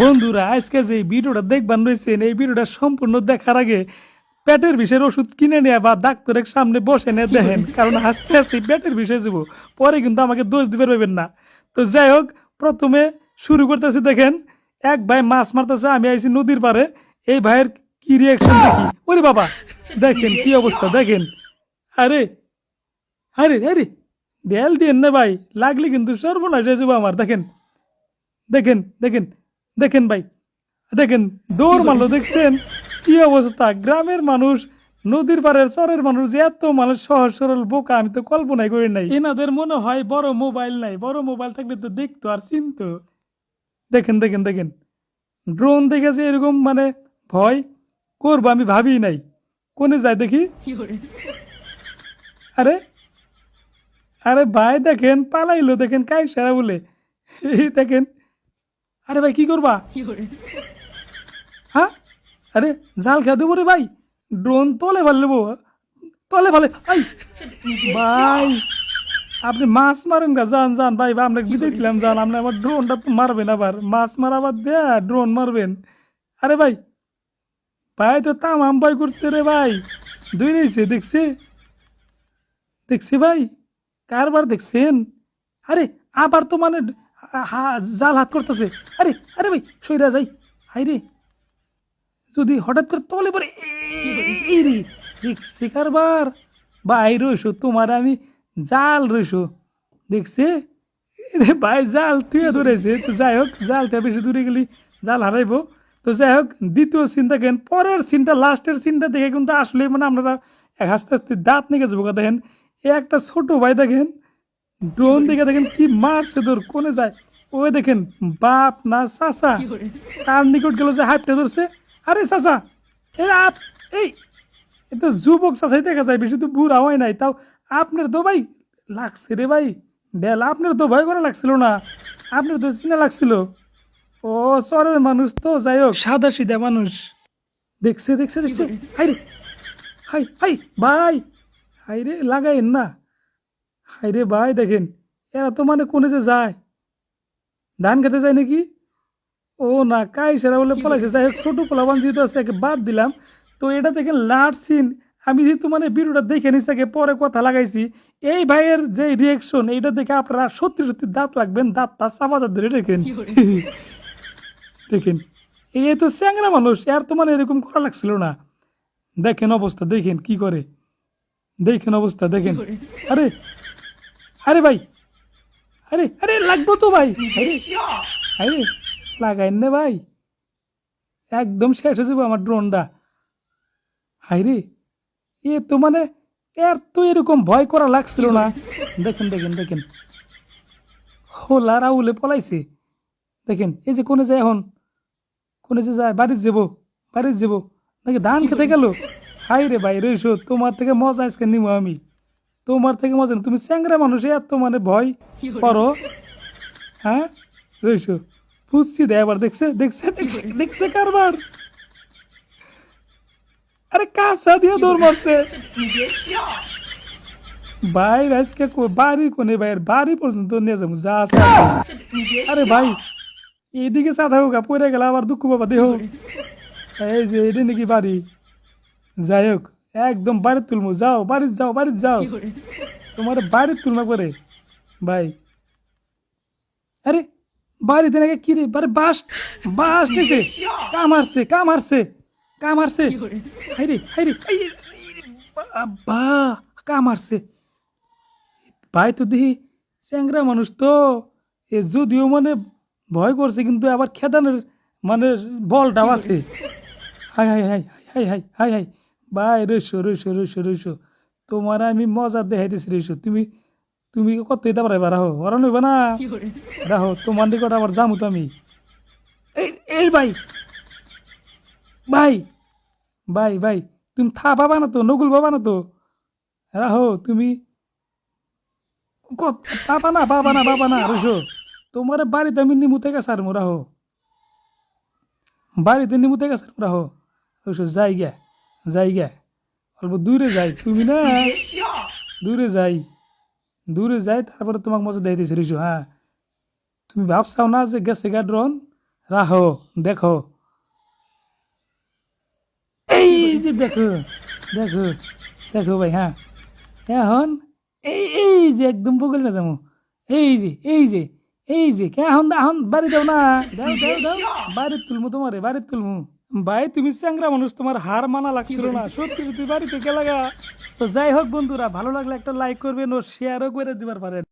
বন্ধুরা আজকে যে ভিডিওটা দেখবার রয়েছেন এই ভিডিওটা সম্পূর্ণ দেখার আগে পেটের বিষের ওষুধ কিনে নেওয়া বা ডাক্তারের সামনে বসে নিয়ে দেখেন কারণ আস্তে আস্তে পেটের বিষয় যাব পরে কিন্তু আমাকে দোষ দিতে পারবেন না। তো যাই হোক প্রথমে শুরু করতেছি দেখেন এক ভাই মাছ মারতেছে আমি আইছি নদীর পারে এই ভাইয়ের কি রিয়াকশন দেখি? ওরে বাবা দেখেন কি অবস্থা দেখেন। আরে আরে আরে দেয়াল দিয়ে না ভাই লাগলে কিন্তু সর্বনাশ হয়ে যাব আমার দেখেন। দেখেন দেখেন দেখেন ভাই দেখেন দৌড় মারলো দেখছেন? কি অবস্থা? গ্রামের মানুষ নদীর পাড়ের চরের মানুষ যে এত মানুষ সহজ সরল বোকা আমি তো কল্পনাই করি নাই। এনাদের মনে হয় বড় মোবাইল নাই বড় মোবাইল থাকলে তো দেখতো আর চিনতো। দেখেন দেখেন দেখেন ড্রোন দেখেছে এরকম মানে ভয় করব আমি ভাবি নাই। কোনে যায় দেখি? আরে আরে ভাই দেখেন পালাইলো দেখেন কাই সারা বলে। এই দেখেন আরে ভাই কি করবা? হ্যাঁ? আরে জাল খেয়ে দেবো রে ভাই। ড্রোন তলে ফেল নেব তলে ফেলে আই ভাই আপনি মাছ মারেন গা যান যান। ভাই ভাই আমরা বিদায় দিলাম যান। আপনি আমার ড্রোনটা তো মারবেন আবার। মাছ মারাবার দেয়া ড্রোন মারবেন। আরে ভাই ভাই তো তামাম ভয় করছে রে ভাই। দুই রয়েছে দেখছি। দেখছি ভাই কারবার দেখছেন? আরে আবার তো মানে হা- জাল হাত করতেছে। আরে আরে ভাই সইরা যাই। হাই রে। যদি হঠাৎ করে তলে পরে এই রে দেখছি কারবার ভাই রইসো তোমার আমি জাল রইসো দেখছে? ভাই জাল তুই ধরেছে। তো যাই হোক জালটা বেশি দূরে গেলি জাল হারাইবো। তো যাই হোক দ্বিতীয় সিন কেন? পরের সিনটা লাস্টের সিনটা দেখে কিন্তু আসলে মানে আপনারা হাসতে হাসতে দাঁত নিয়ে যাব দেখেন। এ একটা ছোট ভাই দেখেন ড্রোন দেখে দেখেন কি মারছে তোর কোনে যায়। ওই দেখেন বাপ না চাচা। তার নিকট গেল যে হাইপটা ধরছে? আরে চাচা এ আপ এই এ তো যুবক চাচাই দেখা যায় বেশি তো বুড়া হয় নাই। তাও আপনার তো ভাই লাগছে রে ভাই। ডেল আপনার তো ভয় করা লাগছিল না। আপনার তো চিনা লাগছিল। ও চরের মানুষ তো যাই হোক। সাদা সিধা মানুষ। দেখছে দেখছে দেখছে। হাই রে হাই হাই ভাই। হাই রে লাগাইন না। হাই রে ভাই দেখেন এরা তো মানে কোনে যে যায়? ধান খেতে যায় নাকি? ও না কাই সেরা বলে পলাইছে। যাই হোক ছোটো পোলাবান যেহেতু আছে একে বাদ দিলাম। তো এটা দেখেন লাস্ট সিন। আমি যেহেতু মানে ভিডিওটা দেখে নিছি তাকে পরে কথা লাগাইছি। এই ভাইয়ের যে রিয়েকশন এইটা দেখে আপনারা সত্যি সত্যি দাঁত লাগবেন দাঁতটা চাপা দাঁত ধরে দেখেন। দেখেন এই তো চ্যাংরা মানুষ আর তো মানে এরকম করা লাগছিল না। দেখেন অবস্থা দেখেন কি করে। দেখেন অবস্থা দেখেন। আরে আরে ভাই। আরে আরে লাগবো তো ভাই। আরে আরে লাগাইন না ভাই। একদম শেষ হয়ে যাব আমার ড্রোনটা। হাই রে এ তো মানে এর তো এরকম ভয় করা লাগছিল না। দেখেন দেখেন দেখেন। হোলা রাউলে পলাইছে। দেখেন এই যে কোনে যায় এখন। কোনে যে যায় বাড়ির যাব বাড়ির যাব। নাকি ধান খেতে গেল। হাই রে ভাই রইসো তোমার থেকে মজা আজকে নিব আমি। তোমার থেকে মজা। তুমি চ্যাংরা মানুষ এত মানে ভয় করো। হ্যাঁ? রইসো বুঝছি দে এবার, দেখছে দেখছে দেখছে দেখছে কারবার। আরে কাঁচা দিয়ে দৌড় মারছে। বাইর আজকে বাড়ি কোনে বাইর? বাড়ি পর্যন্ত নিয়ে যাব, যা আরে ভাই, এইদিকে চা থাকুক পড়ে গেলে আবার দুঃখ বাবা দেহ এই যে এটা নাকি বাড়ি। যাই হোক। একদম বাড়ির তুলমু যাও বাড়ির যাও বাড়ির যাও। তোমার বাড়ির তুলনা করে ভাই। আরে বাড়িতে নাকি কি রে? বারে বাস বাস নিছে কামারছে কামারছে কামারছে হাইরে হাইরে বা কামারছে ভাই তো দেখি চ্যাংরা মানুষ তো। এ যদিও মানে ভয় করছে কিন্তু আবার খেদানের মানে বলটাও আছে। Hi hi hi hi hi hi hi. ভাই রইসো রইসো রইসো রইসো তোমার আমি মজা দেখাইতেছি রইসো তুমি তুমি কত এটা পারাইবা রাহো ওরা নইবা না? রাহো তোমার নিকট আবার যামু তো আমি। এই এই ভাই ভাই ভাই ভাই তুমি থা পাবা না তো নকুল পাবা না তো? রাহো তুমি কত পাবা না পাবা না পাবা না রইসো তোমার বাড়িতে আমি নিমুতে গেছে আর মোরা হো বাড়িতে নিমুতে গেছে আর মোরা হো রইসো যাই গে যাই গে অল্প দূরে যাই, তুমি না? দূরে যাই দূরে যাই, তারপরে তোমাকে মজা দেখাইতেছি রইসো হ্যাঁ। তুমি ভাবছাও না যে গেছে গা ড্রোন? রাহো দেখো। এই যে দেখো দেখো দেখো ভাই হ্যাঁ। এখন এই এই যে একদম বগল না যাব এই যে এই যে এই যে, এখন এখন বাড়ি দাও না। দাও দাও দাও বাড়ির তুলমু তোমারে বাড়ির তুলমু। ভাই, তুমি চ্যাংরা মানুষ, তোমার হার মানা লাগছিল না। সত্যি সত্যি বাড়িতে গেলাগা, তো যাই হোক বন্ধুরা, ভালো লাগলে একটা লাইক করবেন ও শেয়ারও করে দিবার পারেন।